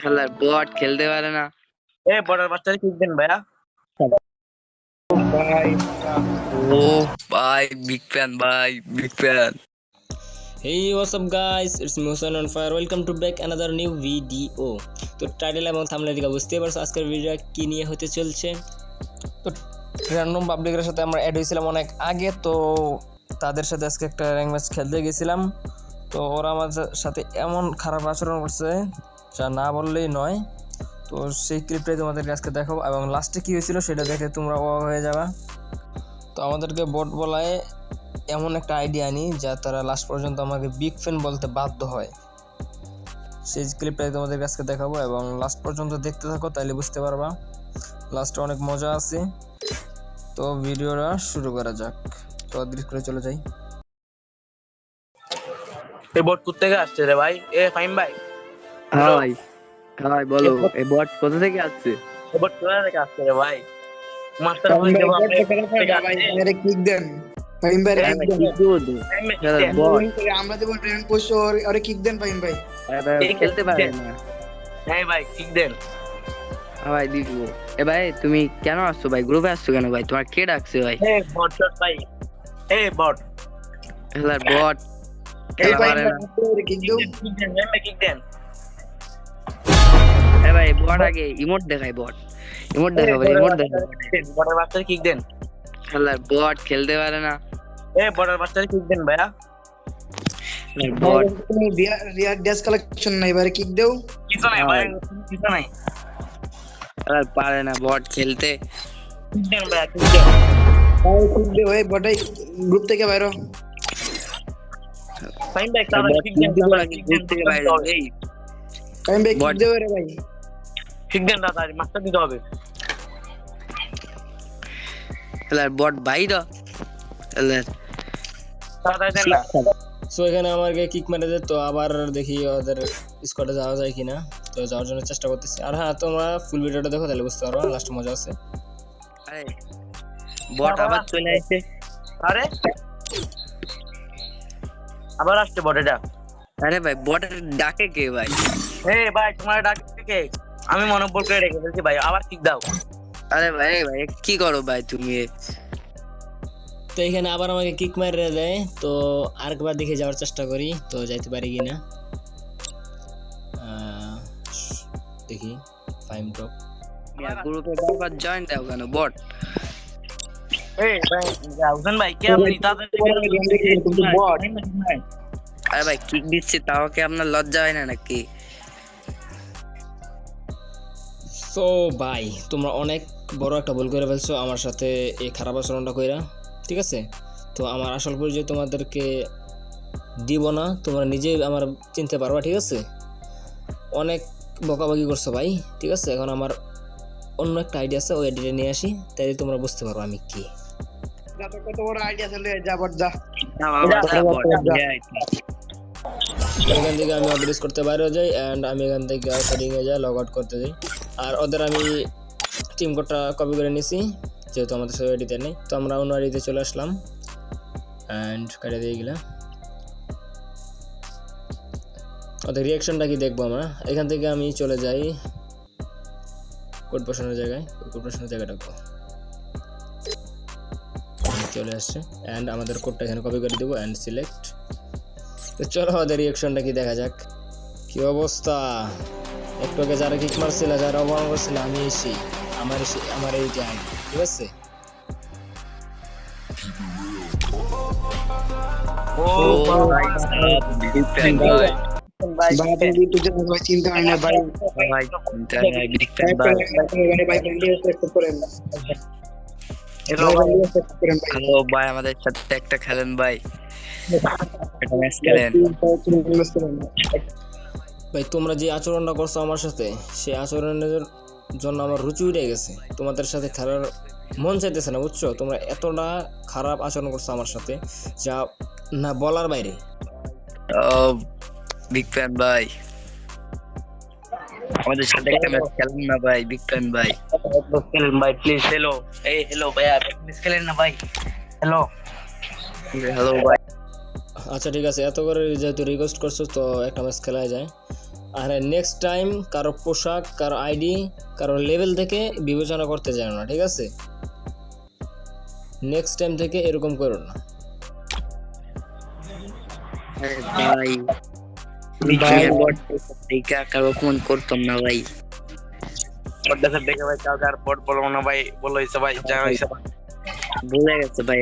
খেলার বট খেলতে পারে না। এ বর্ডার বাচ্চারা কিক দেন ভাইয়া। ও ভাই বিগ ফ্যান ভাই big fan Hey what's up guys? It's me Hussein on fire. Welcome to back another new video তো টাইটেল এবং থামলে দিকে বুঝতে পারছ আজকের ভিডিও কি নিয়ে হতে চলছে। তো র্যান্ডম পাবলিকের সাথে আমরা অ্যাড হয়েছিলাম অনেক আগে তো তাদের সাথে আজকে একটা র্যাঙ্ক ম্যাচ খেলতে গেছিলাম। তো ওরা আমার সাথে এমন খারাপ আচরণ করছে যা না বললেই নয়। তো সেই ক্লিপটাই তোমাদেরকে আজকে দেখাবো। এবং লাস্টে কী হয়েছিল সেটা দেখে তোমরা অবাক হয়ে যাবা। তো আমাদেরকে বট বলায় এমন একটা আইডিয়া আনি, যা তারা লাস্ট পর্যন্ত আমাকে বিগ ফ্যান বলতে বাধ্য হয়। সেই ক্লিপটাই তোমাদের কাছে দেখাবো এবং লাস্ট পর্যন্ত দেখতে থাকো, তাইলে বুঝতে পারবা। লাস্টে অনেক মজা আছে। তো ভিডিওটা শুরু করা যাক। তো অদৃশ করে চলে যাই। এ বট কোথা থেকে আসছে রে ভাই? এ ফাইম ভাই। হ্যাঁ ভাই হ্যাঁ ভাই বলো এই বট কোথা থেকে আসছে? বট কোথা থেকে আসছে রে ভাই? মাস্টার বলে দেবো আমরা আরে কিক দেন। ফাহিম ভাই হ্যাঁ কিক দেন আমরা দেবো ট্রেন আরে কিক দেন ফাহিম ভাই। আরে খেলতে পারে না। হ্যাঁ ভাই কিক দেন। হ্যাঁ ভাই দিব। এ ভাই তুমি কেন আসছো ভাই? গ্রুপে আসছো কেন ভাই? তোমার কে ডাকছে ভাই? এ বট ভাই। এ বট বট এই ভাই কিক দাও কিক দেন। কিক দেন। এ ভাই বট আগে ইমোট দেখাই বট ইমোট দেখাবো ইমোট দেখাবো বর্ডার বাচ্চারা কিক দেন। খেলার বট খেলতে পারে না। এ বর্ডার বাচ্চারা কিক দেন ভাইয়া। খেলার বট রিয়ার ড্যাশ কালেকশন নাই এবারে কিক দাও। কিছু নাই ভাই কিছু নাই। খেলার পারে না বট খেলতে। কিক দেন ভাইয়া কিক দেন। ভাই কিক দেও এই বটাই গ্রুপ থেকে বাইরো ফাইম ভাই তারা বট কিক কিক দেন দিব তারা নাকি কিক গ্রুপ থেকে বাইরে দেন এই ফাহিম ভাই কিক Bot- দেও রে ভাই। কিক দেন তাড়াতাড়ি মাস্টার দিতে হবে। বট বাইর সো এখানে আমাকে কিক তো আবার দেখি ওদের স্কোয়াডে যাওয়া যায় কিনা। তো যাওয়ার জন্য চেষ্টা করতেছি। আর হ্যাঁ তোমরা ফুল ভিডিওটা দেখো তাহলে বুঝতে পারবা লাস্ট মজা আছে। আরে বট আবার চলে আসছে। আরে? আবার আসছে বট এটা আরে ভাই বটের ডাকে কে ভাই? হে ভাই তোমার ডাকে থেকে আমি মনোবল করে রেখে ফেলছি ভাই আবার কিক দাও। আরে ভাই ভাই কি করো ভাই তুমি? তো এখানে আবার আমাকে কিক মেরে দেয় তো আরেকবার দেখে যাওয়ার চেষ্টা করি তো যাইতে পারি কিনা? দেখি ফাইম ড্রপ গ্রুপে বারবার জয়েন দাও কেন? বট এই ভাই হুসেন ভাই কে আপনি? তাড়াতাড়ি বট আরে ভাই কিক দিচ্ছি তাও কি আপনার লজ্জা হয় না নাকি? সো ভাই, তোমরা অনেক বড় একটা ভুল করে ফেলছো আমার সাথে এই খারাপ আচরণটা কইরা, ঠিক আছে? তো আমার আসল পরিচয় তোমাদেরকে দিব না, তোমরা নিজেই আমার চিনতে পারবা, ঠিক আছে? অনেক বকাবকি করছ ভাই, ঠিক আছে? এখন আমার অন্য একটা আইডিয়া আছে, ওই আইডিয়া নিয়ে আসি তাই তোমরা বুঝতে পারো আমি কি। এখান থেকে আমি অ্যাড্রেস করতে বাইরে যাই অ্যান্ড আমি এখান থেকে সেটিংয়ে যাই লগ আউট করতে যাই। আর ওদের আমি টিম কোডটা কপি করে নিছি, যেহেতু আমাদের সাথে আইডিতে নেই। তো আমরা অন্য আইডিতে চলে আসলাম। অ্যান্ড কেটে দিয়ে গেলাম ওদের রিয়াকশনটা কি দেখব আমরা? এখান থেকে আমি চলে যাই কোড পোষণের জায়গায়। কোড পোষণের জায়গাটা চলে আসছে। অ্যান্ড আমাদের কোডটা এখানে কপি করে দেবো অ্যান্ড সিলেক্ট তো চলো ওদের রিয়াকশনটা কি দেখা যাক। কি অবস্থা? একটু আগে যারা কিক মারছিল যারা অপমান করছিল আমি এসি আমার এসে আমার এই যে ঠিক আছে হয় হ্যালো ভাই আমাদের সাথে একটা খেলেন ভাই একটা ম্যাচ খেলেন ভাই তোমরা যে আচরণটা করছ আমার সাথে সেই আচরণের জন্য আমার রুচি উঠে গেছে। তোমাদের সাথে খেলার মন চাইতেছে না বুঝছ? তোমরা এতটা খারাপ আচরণ করছ আমার সাথে যা না বলার বাইরে। বিগ ফ্যান ভাই। আমাদের সাথে একটা ম্যাচ খেলেন না ভাই বিগ ফ্যান ভাই। খেলেন ভাই প্লিজ হ্যালো এই হ্যালো ভাইয়া খেলেন না ভাই। হ্যালো হ্যালো ভাই। আচ্ছা ঠিক আছে এত করে যেহেতু রিকোয়েস্ট করছ তো একটা ম্যাচ খেলা যায়। আর নেক্সট টাইম কারও পোশাক কারও আইডি কারও লেভেল থেকে বিবেচনা করতে যায় না ঠিক আছে? নেক্সট টাইম থেকে এরকম করো না। আরে ভাই ভাই দেখা কারও ফোন করতাম না ভাই। দেখে ভাই কাউকে আর বট বলব না ভাই। বলো ভাই যা হয়েছে ভাই। ভুলে গেছে ভাই